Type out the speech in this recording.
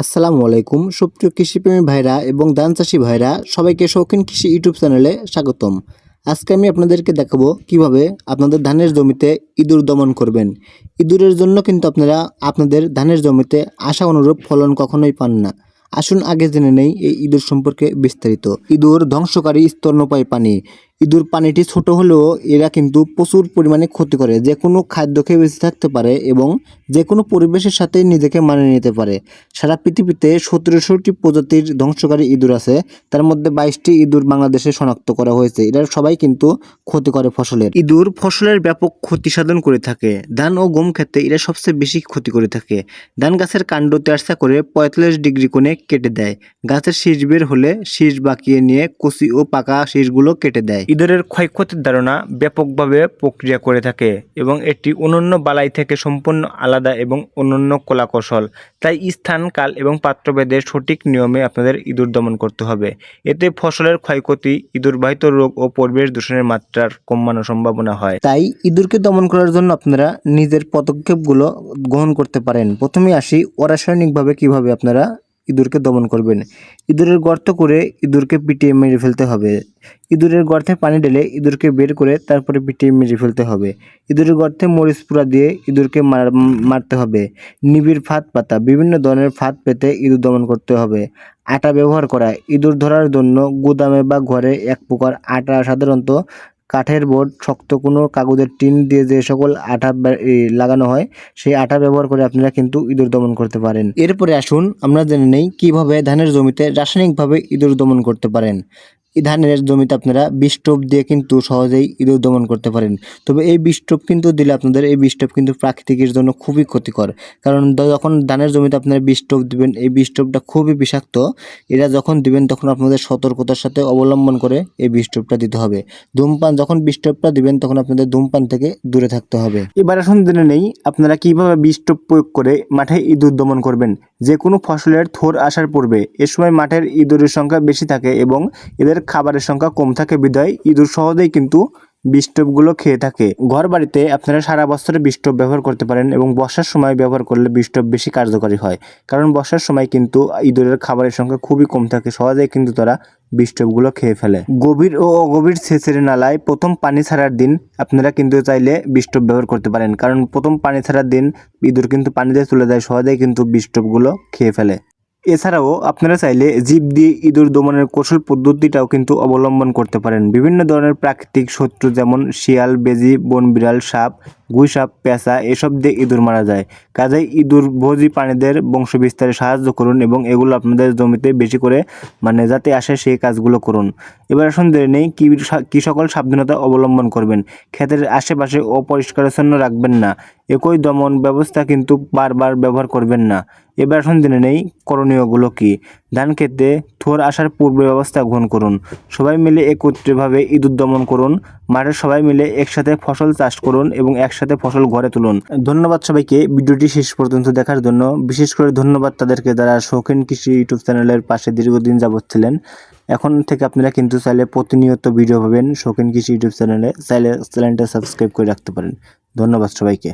আসসালামু আলাইকুম। সুপ্রিয় কৃষিপ্রেমী ভাইরা এবং ধান চাষি ভাইরা, সবাইকে শৌখিন কৃষি ইউটিউব চ্যানেলে স্বাগতম। আজকে আমি আপনাদেরকে দেখাবো কীভাবে আপনাদের ধানের জমিতে ইঁদুর দমন করবেন। ইঁদুরের জন্য কিন্তু আপনারা আপনাদের ধানের জমিতে আশা অনুরূপ ফলন কখনোই পান না। আসুন আগে জেনে নেই এই ইঁদুর সম্পর্কে বিস্তারিত। ইঁদুর ধ্বংসকারী স্তন্যপায়ী পানি ইঁদুর পানিটি ছোট হলেও এরা কিন্তু প্রচুর পরিমাণে ক্ষতি করে। যে কোনো খাদ্য খেয়ে বেঁচে থাকতে পারে এবং যে কোনো পরিবেশের সাথে নিজেকে মানিয়ে নিতে পারে। সারা পৃথিবীতে সতেরোশোটি প্রজাতির ধ্বংসকারী ইঁদুর আছে। তার মধ্যে বাইশটি ইঁদুর বাংলাদেশে শনাক্ত করা হয়েছে। এরা সবাই কিন্তু ক্ষতি করে ফসলের। ইঁদুর ফসলের ব্যাপক ক্ষতি সাধন করে থাকে। ধান ও গম ক্ষেত্রে এরা সবচেয়ে বেশি ক্ষতি করে থাকে। ধান গাছের কাণ্ড তেরসা করে পঁয়তাল্লিশ ডিগ্রি কোণে কেটে দেয়। গাছের শীষ বের হলে শীষ বাঁকিয়ে নিয়ে কচি ও পাকা শীষগুলো কেটে দেয়। ইঁদুরের ক্ষয়ক্ষতির ধারণা ব্যাপকভাবে প্রক্রিয়া করে থাকে এবং এটি অনন্য বালাই থেকে সম্পূর্ণ আলাদা এবং অনন্য কলাকৌশল। তাই স্থান, কাল এবং পাত্রভেদে সঠিক নিয়মে আপনাদের ইঁদুর দমন করতে হবে। এতে ফসলের ক্ষয়ক্ষতি, ইঁদুরবাহিত রোগ ও পরিবেশ দূষণের মাত্রার কমানোর সম্ভাবনা হয়। তাই ইঁদুরকে দমন করার জন্য আপনারা নিজের পদক্ষেপগুলো গ্রহণ করতে পারেন। প্রথমে আসি অরাসায়নিকভাবে কীভাবে আপনারা ইঁদুরকে দমন করবেন। ইঁদুরের গর্ত করে ইঁদুরকে পিটিয়ে মেরে ফেলতে হবে। ইঁদুরের গর্তে পানি ঢেলে ইঁদুরকে বের করে তারপরে পিটিয়ে মেরে ফেলতে হবে। ইঁদুরের গর্তে মরিচ পুরা দিয়ে ইঁদুরকে মার- মারতে হবে। নিবিড় ফাঁদ পাতা, বিভিন্ন ধরনের ফাঁদ পেতে ইঁদুর দমন করতে হবে। আটা ব্যবহার করা, ইঁদুর ধরার জন্য গুদামে বা ঘরে এক প্রকার আটা সাধারণত কাঠের বোর্ড শক্ত কোনো কাগজের টিন দিয়ে যে সকল আঠা লাগানো হয়, সেই আঠা ব্যবহার করে আপনারা কিন্তু ইঁদুর দমন করতে পারেন। এরপরে আসুন, আমরা জেনে নেই কীভাবে ধানের জমিতে রাসায়নিকভাবে ইঁদুর দমন করতে পারেন। ধানের জমিতে আপনারা বিষ টোপ দিয়ে কিন্তু সহজেই ইঁদুর দমন করতে পারেন। তবে এই বিষ টোপ কিন্তু দিলে আপনাদের এই বিষ টোপ কিন্তু প্রাকৃতিকের জন্য খুবই ক্ষতিকর। কারণ যখন ধানের জমিতে আপনারা বিষ টোপ দিবেন, এই বিষ টোপটা খুবই বিষাক্ত। এরা যখন দিবেন, তখন আপনাদের সতর্কতার সাথে অবলম্বন করে এই বিষ টোপটা দিতে হবে। ধূমপান, যখন বিষ টোপটা দিবেন, তখন আপনাদের ধূমপান থেকে দূরে থাকতে হবে। এবার আসুন জেনে নেই, আপনারা কীভাবে বিষ টোপ প্রয়োগ করে মাঠে ইঁদুর দমন করবেন? যে কোনো ফসলের থোর আসার পূর্বে, এ সময় মাঠের ইঁদুরের সংখ্যা বেশি থাকে এবং এদের খাবারের সংখ্যা কম থাকে বিধায় ইঁদুর সহজেই কিন্তু বিস্টোপগুলো খেয়ে থাকে। ঘর বাড়িতে আপনারা সারা বছরে বিস্টোপ ব্যবহার করতে পারেন এবং বর্ষার সময় ব্যবহার করলে বিস্টোপ বেশি কার্যকরী হয়। কারণ বর্ষার সময় কিন্তু ইঁদুরের খাবারের সংখ্যা খুবই কম থাকে, সহজেই কিন্তু তারা বিস্টোপগুলো খেয়ে ফেলে। গভীর ও অগভীর সেচের নালায় প্রথম পানি ছাড়ার দিন আপনারা কিন্তু চাইলে বিস্টোপ ব্যবহার করতে পারেন। কারণ প্রথম পানি ছাড়ার দিন ইঁদুর কিন্তু পানিতে চলে যায়, সহজেই কিন্তু বিস্টোপগুলো খেয়ে ফেলে। এছাড়াও আপনারা চাইলে জীব দিয়ে ইঁদুর দমনের কৌশল পদ্ধতিটাও কিন্তু অবলম্বন করতে পারেন। বিভিন্ন ধরনের প্রাকৃতিক শত্রু যেমন শিয়াল, বেজি বন বিড়াল সাপ গুই সাপ পেঁচা এসব দিয়ে ইঁদুর মারা যায়। কাজেই ইঁদুর ভোজি প্রাণীদের বংশ বিস্তারে সাহায্য করুন এবং এগুলো আপনাদের জমিতে বেশি করে মানে যাতে আসে সেই কাজগুলো করুন। এবার আসুন জেনে নেই কি সকল সাবধানতা অবলম্বন করবেন। ক্ষেতের আশেপাশে অপরিষ্কারচ্ছন্ন রাখবেন না। একই দমন ব্যবস্থা কিন্তু বারবার ব্যবহার করবেন না। এবার আসুন জেনে নেই করণীয়গুলো কি। ধান খেতে থোর আসার পূর্ব ব্যবস্থা গ্রহণ করুন। সবাই মিলে একত্রিতভাবে ইঁদুর দমন করুন। মাঠে সবাই মিলে একসাথে ফসল চাষ করুন এবং একসাথে ফসল ঘরে তুলুন। ধন্যবাদ সবাইকে। ভিডিওটি শেষ পর্যন্ত দেখার জন্য বিশেষ করে ধন্যবাদ তাদেরকে যারা শৌখিন কৃষি ইউটিউব চ্যানেলের পাশে দীর্ঘদিন যাবৎ ছিলেন। এখন থেকে আপনারা কিন্তু চাইলে প্রতিনিয়ত ভিডিও পাবেন শৌখিন কৃষি ইউটিউব চ্যানেলে। চাইলে চ্যানেলটা সাবস্ক্রাইব করে রাখতে পারেন। ধন্যবাদ সবাইকে।